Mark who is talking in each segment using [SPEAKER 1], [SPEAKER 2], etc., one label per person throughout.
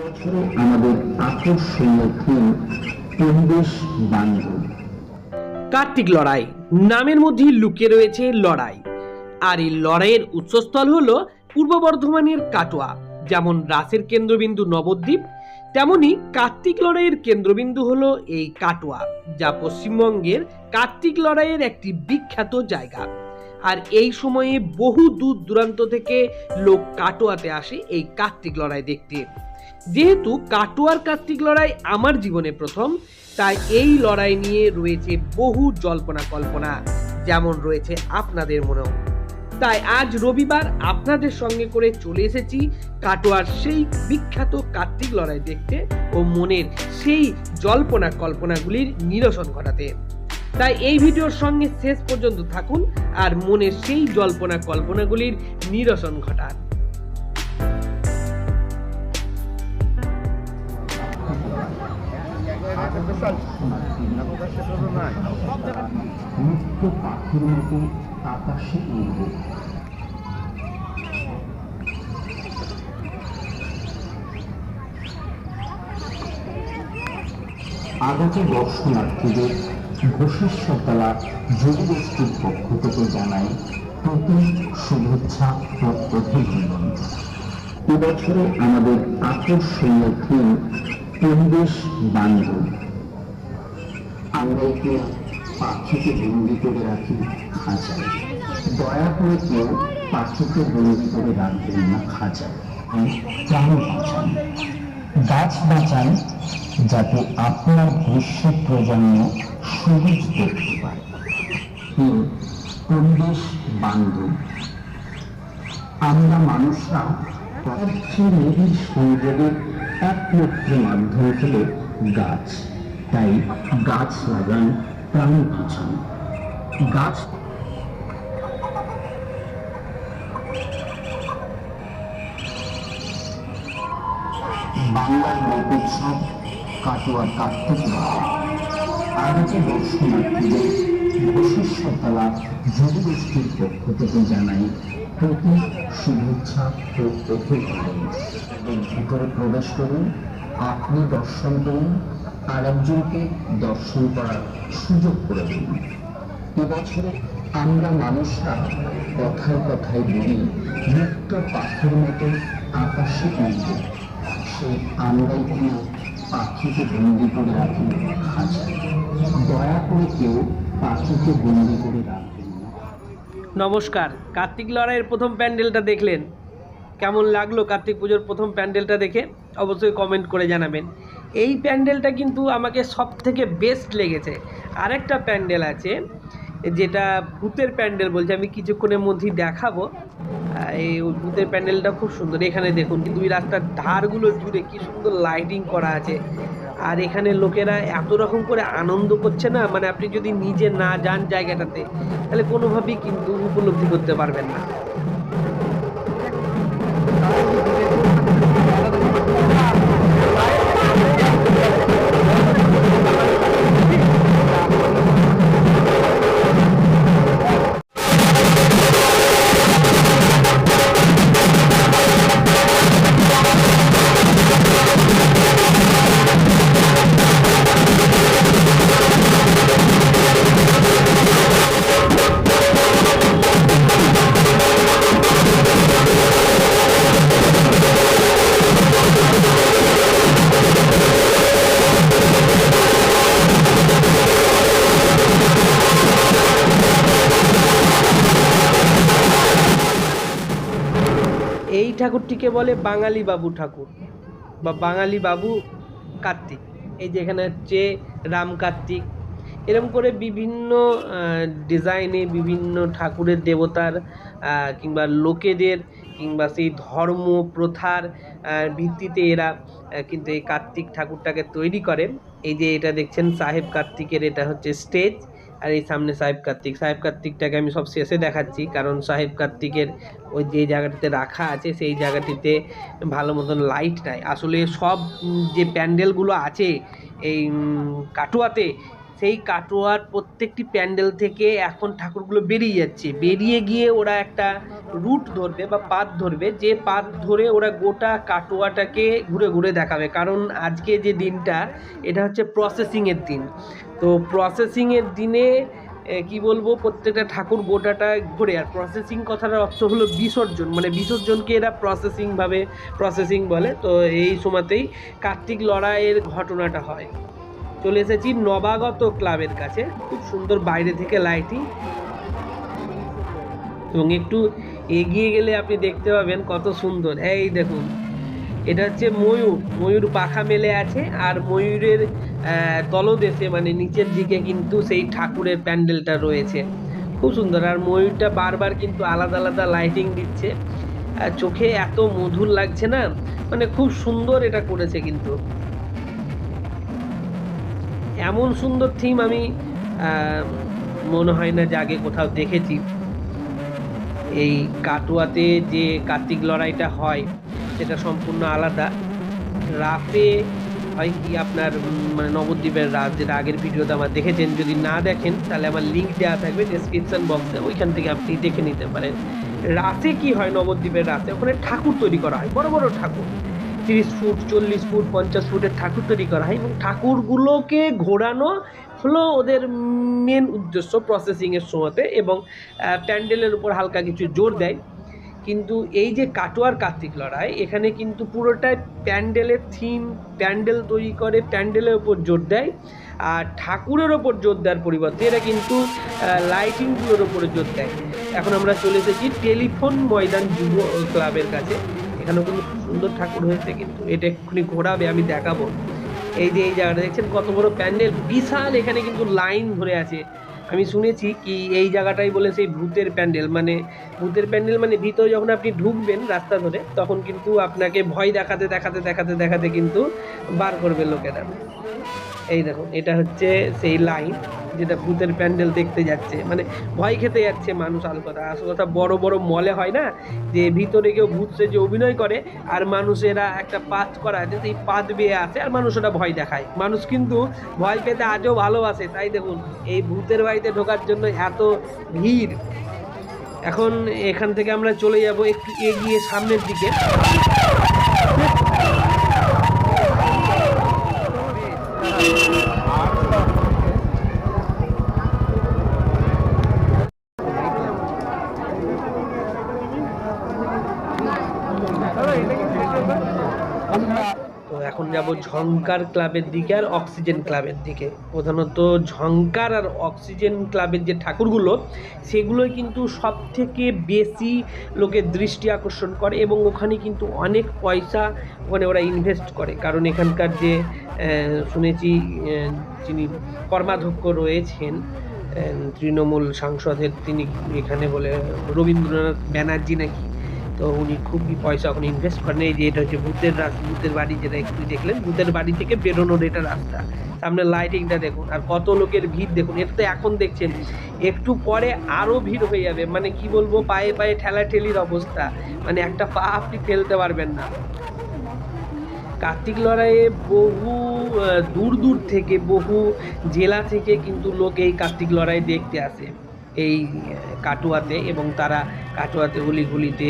[SPEAKER 1] বছরে আমাদের আকর্ষণীয় পরিবেশ বান্ধব।
[SPEAKER 2] কার্তিক লড়াই, নামের মধ্যেই লুকিয়ে রয়েছে লড়াই। আর এই লড়াইয়ের উৎসস্থল হলো পূর্ব বর্ধমানের কাটোয়া, যেমন রাসের কেন্দ্রবিন্দু নবদ্বীপ, তেমনি কার্তিক লড়াইয়ের কেন্দ্রবিন্দু হলো এই কাটোয়া, যা পশ্চিমবঙ্গের কার্তিক লড়াইয়ের একটি বিখ্যাত জায়গা। আর এই সময়ে বহু দূর দূরান্ত থেকে লোক কাটোয়াতে আসে এই কার্তিক লড়াই দেখতে। যেহেতু কাটোয়ার কার্তিক লড়াই আমার জীবনে প্রথম, তাই এই লড়াই নিয়ে রয়েছে বহু জল্পনা কল্পনা, যেমন রয়েছে আপনাদের মনেও। তাই আজ রবিবার আপনাদের সঙ্গে করে চলে এসেছি কাটোয়ার সেই বিখ্যাত কার্তিক লড়াই দেখতে ও মনের সেই জল্পনা কল্পনাগুলির নিরসন ঘটাতে। তাই এই ভিডিওর সঙ্গে শেষ পর্যন্ত থাকুন আর মনের সেই জল্পনা কল্পনাগুলির নিরসন ঘটান।
[SPEAKER 1] মুক্ত পাখির মতো আকাশে উড়বে আগত দর্শনার্থীদের পক্ষ থেকে জানাই প্রতি শুভেচ্ছা ও অভিনন্দন। এবছরে আমাদের আকর্ষণীয় থিম পরিবেশ বান্ধব। আমরা একটু পাখিকে বন্দি করে রাখি, খাঁচায়। দয়া করে কেউ পাখিকে বন্দি করে রাখবেন না, খাঁচায়। গাছ বাঁচান যাতে আপনার ভবিষ্যৎ প্রজন্ম সবুজ দেখতে পায়। পরিবেশ বান্ধব। আমরা মানুষরা পদার্থে নিবিড় সংযোগের একমাত্র মাধ্যম হল গাছ। তাই গাছ লাগান, প্রাণ বাঁচান। গাছ বাংলার লোকোৎসব কাটোয়ার কার্তিক আগত দর্শনার্থীদের বশিষ্ঠতলা যুবগোষ্ঠীর পক্ষ থেকে জানাই প্রতি শুভেচ্ছা ও অভিনন্দন ভিতরে প্রবেশ করুন, আপনি দর্শন করুন, আর একজনকে দর্শন করার সুযোগ করে দিন। এবছরে আমরা মানুষরা কথায় কথায় বলি মুক্ত পাখির মতো আকাশে উঠবে সেই আমরাই কিনা পাখিকে বন্দি করে রাখি খাঁচায় দয়া করে কেউ পাখিকে বন্দি করে রাখবেন না
[SPEAKER 2] নমস্কার। কার্তিক লড়াইয়ের প্রথম প্যান্ডেলটা দেখলেন। কেমন লাগল কার্তিক পুজোর প্রথম প্যান্ডেলটা দেখে? অবশ্যই কমেন্ট করে জানাবেন। এই প্যান্ডেলটা কিন্তু আমাকে সব থেকে বেস্ট লেগেছে। আরেকটা প্যান্ডেল আছে, যেটা ভূতের প্যান্ডেল বলছে, আমি কিছুক্ষণের মধ্যেই দেখাবো। এই ভূতের প্যান্ডেলটা খুব সুন্দর। এখানে দেখুন, কিন্তু ওই রাস্তার ধারগুলো জুড়ে কি সুন্দর লাইটিং করা আছে। আর এখানে লোকেরা এত রকম করে আনন্দ করছে না মানে আপনি যদি নিজে না যান জায়গাটাতে, তাহলে কোনোভাবেই কিন্তু উপলব্ধি করতে পারবেন না। ঠাকুরটিকে বলে বাঙালি বাবু ঠাকুর বা বাঙালি বাবু কার্তিক। এই যে এখানে হচ্ছে রাম কার্তিক। এরকম করে বিভিন্ন ডিজাইনে বিভিন্ন ঠাকুরের দেবতার কিংবা লোকেদের, কিংবা সেই ধর্ম, প্রথার ভিত্তিতে এরা কিন্তু এই কার্তিক ঠাকুরটাকে তৈরি করে। এই যে এটা দেখছেন সাহেব কার্তিকের, এটা হচ্ছে স্টেজ আর এই সামনে সাহেব কার্তিক। সাহেব কার্তিকটাকে আমি সব শেষে দেখাচ্ছি, কারণ সাহেব কার্তিকের ওই যে জায়গাটিতে রাখা আছে, সেই জায়গাটিতে ভালো মতন লাইট নাই। আসলে সব যে প্যান্ডেলগুলো আছে, এই কাটোয়াতে, সেই কাটোয়ার প্রত্যেকটি প্যান্ডেল থেকে এখন ঠাকুরগুলো বেরিয়ে যাচ্ছে। বেরিয়ে গিয়ে ওরা একটা রুট ধরবে বা পাত ধরবে, যে পাত ধরে ওরা গোটা কাটোয়াটাকে ঘুরে ঘুরে দেখাবে। কারণ আজকে যে দিনটা, এটা হচ্ছে প্রসেসিংয়ের দিন। তো প্রসেসিংয়ের দিনে কি বলব, প্রত্যেকটা ঠাকুর গোটাটা ঘুরে। আর প্রসেসিং কথাটার অর্থ হলো বিসর্জন। মানে বিসর্জনকে এরা প্রসেসিংভাবে প্রসেসিং বলে। তো এই সময়তেই কার্তিক লড়াইয়ের ঘটনাটা হয়। চলে এসেছি নবাগত ক্লাবের কাছে। খুব সুন্দর বাইরে থেকে লাইটিং এবং একটু এগিয়ে গেলে আপনি দেখতে পাবেন কত সুন্দর। এই দেখুন। এটা হচ্ছে ময়ূর। ময়ূর পাখা মেলে আছে আর ময়ূরের তলদেশে মানে নিচের দিকে কিন্তু সেই ঠাকুরের প্যান্ডেলটা রয়েছে। খুব সুন্দর। আর ময়ূরটা বারবার কিন্তু আলাদা আলাদা লাইটিং দিচ্ছে। চোখে এত মধুর লাগছে না মানে খুব সুন্দর এটা করেছে কিন্তু। এমন সুন্দর থিম আমি মনে হয় না যে আগে কোথাও দেখেছি। এই কাটুয়াতে যে কার্তিক লড়াইটা হয় সেটা সম্পূর্ণ আলাদা। রাতে হয় কি আপনার মানে নবদ্বীপের রাত, যেটা আগের ভিডিওতে আমার দেখেছেন। যদি না দেখেন, তাহলে আমার লিঙ্ক দেওয়া থাকবে ডেসক্রিপশন বক্সে ওইখান থেকে আপনি দেখে নিতে পারেন। রাতে কি হয় নবদ্বীপের রাতে? ওখানে ঠাকুর তৈরি করা হয়, বড় বড় ঠাকুর। তিরিশ ফুট, চল্লিশ ফুট, পঞ্চাশ ফুটের ঠাকুর তৈরি করা হয় এবং ঠাকুরগুলোকে ঘোরানো হলো ওদের মেন উদ্দেশ্য প্রসেসিংয়ের সময়তে এবং প্যান্ডেলের উপর হালকা কিছু জোর দেয়। কিন্তু এই যে কাটোয়ার কার্তিক লড়াই, এখানে কিন্তু পুরোটাই প্যান্ডেলের থিম প্যান্ডেল তৈরি করে প্যান্ডেলের উপর জোর দেয়। আর ঠাকুরের ওপর জোর দেওয়ার পরিবর্তে এরা কিন্তু লাইটিংগুলোর ওপরে জোর দেয়। এখন আমরা চলে এসেছি টেলিফোন ময়দান যুব ক্লাবের কাছে। এখানেও কিন্তু সুন্দর ঠাকুর হয়েছে কিন্তু। এটা এক্ষুনি ঘোরাবে, আমি দেখাবো। এই যে এই জায়গাটা দেখছেন, কত বড় প্যান্ডেল। বিশাল এখানে কিন্তু লাইন ধরে আছে। আমি শুনেছি কি এই জায়গাটাই বলে সেই ভূতের প্যান্ডেল মানে ভূতের প্যান্ডেল মানে ভিতরে যখন আপনি ঢুকবেন রাস্তা ধরে, তখন কিন্তু আপনাকে ভয় দেখাতে দেখাতে দেখাতে দেখাতে কিন্তু বার করবে লোকেরা। এই দেখুন এটা হচ্ছে সেই লাইন যেটা ভূতের প্যান্ডেল দেখতে যাচ্ছে। মানে ভয় খেতে যাচ্ছে মানুষ আসল কথা। আসল কথা, বড় বড় মলে হয় না? যে ভিতরে কেউ ভূত যে অভিনয় করে আর মানুষেরা একটা পাত করা আছে, সেই পাত বেয়ে আসে আর মানুষ ওটা ভয় দেখায়। মানুষ কিন্তু ভয় পেতে আজও ভালোবাসে। তাই দেখুন, এই ভূতের বাড়িতে ঢোকার জন্য এত ভিড়। এখন এখান থেকে আমরা চলে যাব একটু এগিয়ে সামনের দিকে তো এখন যাব ঝঙ্কার ক্লাবের দিকে আর অক্সিজেন ক্লাবের দিকে। প্রধানত ঝঙ্কার আর অক্সিজেন ক্লাবের যে ঠাকুরগুলো, সেগুলোই কিন্তু সব থেকে বেশি লোকের দৃষ্টি আকর্ষণ করে এবং ওখানে কিন্তু অনেক পয়সা ওখানে ওরা ইনভেস্ট করে। কারণ এখানকার যে শুনেছি যিনি কর্মাধ্যক্ষ রয়েছেন তৃণমূল সাংসদের, তিনি এখানে বলে রবীন্দ্রনাথ ব্যানার্জি নাকি? তো উনি খুবই পয়সা ওখানে ইনভেস্ট করেন। এই যে এটা হচ্ছে ভূতের ভূতের বাড়ি যেটা একটু দেখলেন, ভূতের বাড়ি থেকে বেরোনোর এটা রাস্তা। সামনে লাইটিংটা দেখুন, আর কত লোকের ভিড় দেখুন, এটা তো এখন দেখছেন। একটু পরে আরও ভিড় হয়ে যাবে মানে কি বলব, পায়ে পায়ে ঠেলাঠেলির অবস্থা। মানে একটা পা আপনি ফেলতে পারবেন না। কার্তিক লড়াইয়ে বহু দূর দূর থেকে, বহু জেলা থেকে কিন্তু লোক এই কার্তিক লড়াই দেখতে আসে। এই কাটুয়াতে এবং তারা কাটুয়াতে গুলিগুলিতে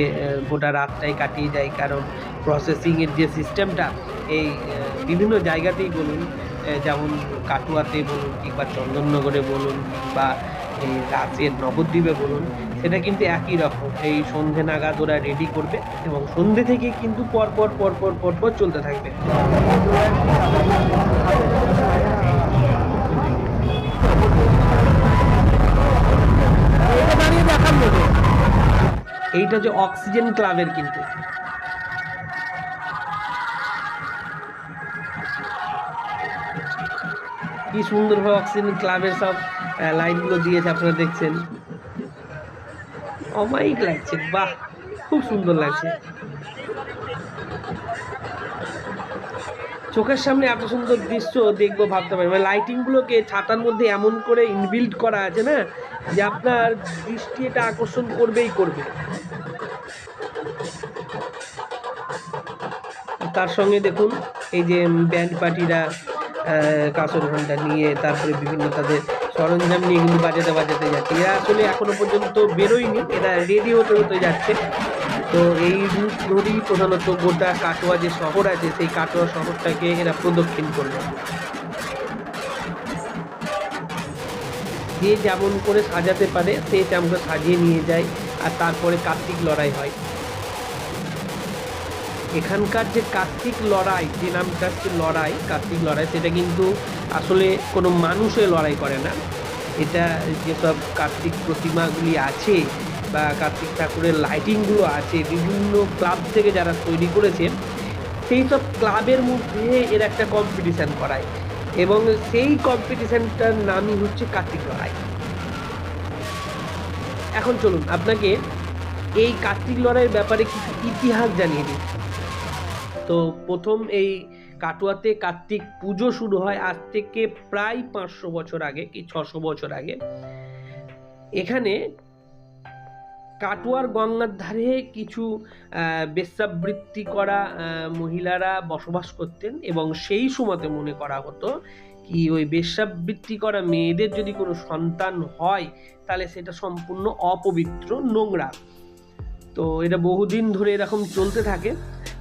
[SPEAKER 2] গোটা রাতটাই কাটিয়ে যায়। কারণ প্রসেসিংয়ের যে সিস্টেমটা এই বিভিন্ন জায়গাতেই বলুন যেমন কাটুয়াতে বলুন কিংবা চন্দননগরে বলুন বা এই রাজের নবদ্বীপে বলুন, সেটা কিন্তু একই রকম। এই সন্ধে নাগাদ ওরা রেডি করবে এবং সন্ধে থেকে কিন্তু পর পর পর পর পর পর চলতে থাকবে। এইটা হচ্ছে অক্সিজেন ক্লাবের কিন্তু। কি সুন্দরভাবে অক্সিজেন ক্লাবের সব লাইনগুলো দিয়েছে আপনারা দেখছেন। অমায়িক লাগছে, বাহ, খুব সুন্দর লাগছে। চোখের সামনে এত সুন্দর দৃশ্য দেখব ভাবতে পারি। মানে লাইটিংগুলোকে ছাতার মধ্যে এমন করে ইনবিল্ড করা আছে না, যে আপনার দৃষ্টি এটা আকর্ষণ করবেই করবে। তার সঙ্গে দেখুন, এই যে ব্যান্ড পার্টিরা কাঁসর ঘণ্টা নিয়ে, তারপরে বিভিন্ন তাদের সরঞ্জাম নিয়ে কিন্তু বাজাতে বাজাতে যাচ্ছে। এরা আসলে এখনও পর্যন্ত বেরোয়নি, এরা রেডি হতে হতে যাচ্ছে। তো এই রুট ধরেই প্রধানত গোটা কাটোয়া যে শহর আছে, সেই কাটোয়া শহরটাকে এরা প্রদক্ষিণ করবে যে যেমন করে সাজাতে পারে, সে তেমন করে সাজিয়ে নিয়ে যায় আর তারপরে কার্তিক লড়াই হয়। এখানকার যে কার্তিক লড়াই, যে নামটা হচ্ছে লড়াই, কার্তিক লড়াই, সেটা কিন্তু আসলে কোনো মানুষে লড়াই করে না। এটা যেসব কার্তিক প্রতিমাগুলি আছে বা কার্তিক ঠাকুরের লাইটিংগুলো আছে, বিভিন্ন ক্লাব থেকে যারা তৈরি করেছে সেই সব ক্লাবের মধ্যে এর একটা কম্পিটিশান করায় এবং সেই কম্পিটিশানটার নামই হচ্ছে কার্তিক লড়াই। এখন চলুন, আপনাকে এই কার্তিক লড়াইয়ের ব্যাপারে কিছু ইতিহাস জানিয়ে দিই। তো প্রথম এই কাটুয়াতে কার্তিক পুজো শুরু হয় আজ থেকে প্রায় পাঁচশো বছর আগে, কি ছশো বছর আগে। এখানে কাটোয়ার গঙ্গার ধারে কিছু বেশ্যাবৃত্তি করা মহিলারা বসবাস করতেন এবং সেই সময়তে মনে করা হতো কি ওই বেশ্যাবৃত্তি করা মেয়েদের যদি কোনো সন্তান হয়, তাহলে সেটা সম্পূর্ণ অপবিত্র, নোংরা। তো এটা বহুদিন ধরে এরকম চলতে থাকে।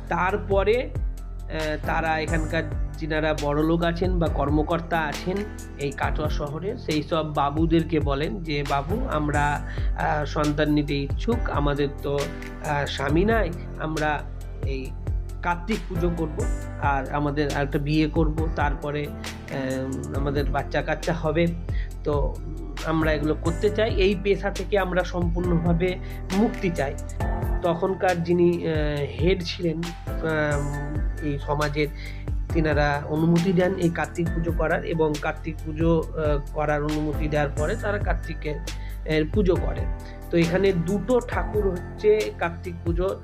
[SPEAKER 2] তারপরে তারা এখানকার যিনারা বড় লোক আছেন বা কর্মকর্তা আছেন এই কাটোয়া শহরে, সেই সব বাবুদেরকে বলেন যে, বাবু, আমরা সন্তান নিতে ইচ্ছুক, আমাদের তো স্বামী নাই, আমরা এই কার্তিক পুজো করব, আর আমাদের একটা বিয়ে করব, তারপরে আমাদের বাচ্চা কাচ্চা হবে। তো, আমরা এগুলো করতে চাই, এই পেশা থেকে আমরা সম্পূর্ণভাবে মুক্তি চাই। তখনকার যিনি হেড ছিলেন এই সমাজের তিনারা অনুমতি দেন এই কার্তিক পুজো করার এবং কার্তিক পুজো করার অনুমতি দেওয়ার পরে তারা কার্তিকের পুজো করে। তো এখানে দুটো ঠাকুর হচ্ছে কার্তিক পুজো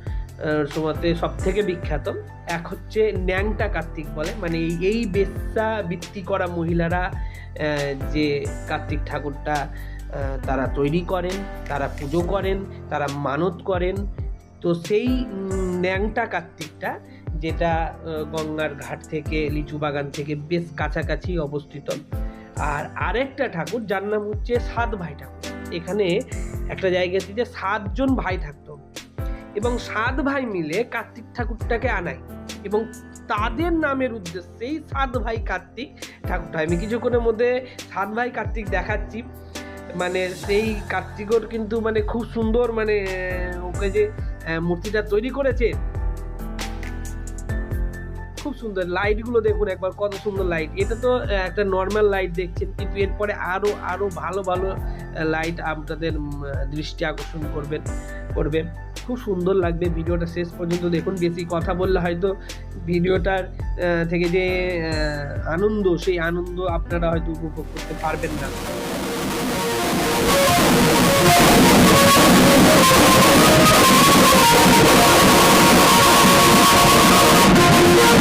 [SPEAKER 2] সময়তে সব থেকে বিখ্যাত। এক হচ্ছে ন্যাংটা কার্তিক বলে মানে এই- বেশ্যা বৃত্তি করা মহিলারা যে কার্তিক ঠাকুরটা তারা তৈরি করেন, তারা পুজো করেন, তারা মানত করেন। তো সেই ন্যাংটা কার্তিকটা যেটা গঙ্গার ঘাট থেকে, লিচু বাগান থেকে বেশ কাছাকাছি অবস্থিত। আর আরেকটা ঠাকুর, যার নাম হচ্ছে সাত ভাই ঠাকুর। এখানে একটা জায়গাতে যে সাতজন ভাই থাকতো। এবং সাত ভাই মিলে কার্তিক ঠাকুরটাকে আনায়। এবং তাদের নামের উদ্দেশ্যেই সাত ভাই কার্তিক ঠাকুরটা। আমি কিছুক্ষণের মধ্যে সাত ভাই কার্তিক দেখাচ্ছি। মানে সেই কার্তিকর কিন্তু মানে খুব সুন্দর মানে ওকে যে মূর্তিটা তৈরি করেছে খুব সুন্দর লাইটগুলো দেখুন একবার, কত সুন্দর লাইট এটা তো একটা নর্মাল লাইট দেখছেন, কিন্তু এরপরে আরও আরও ভালো ভালো লাইট আপনাদের দৃষ্টি আকর্ষণ করবেন করবে। খুব সুন্দর লাগবে ভিডিওটা শেষ পর্যন্ত দেখুন। বেশি কথা বললে হয়তো ভিডিওটার থেকে যে আনন্দ, সেই আনন্দ আপনারা হয়তো উপভোগ করতে পারবেন না।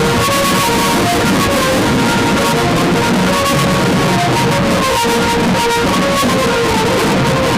[SPEAKER 2] Thank you.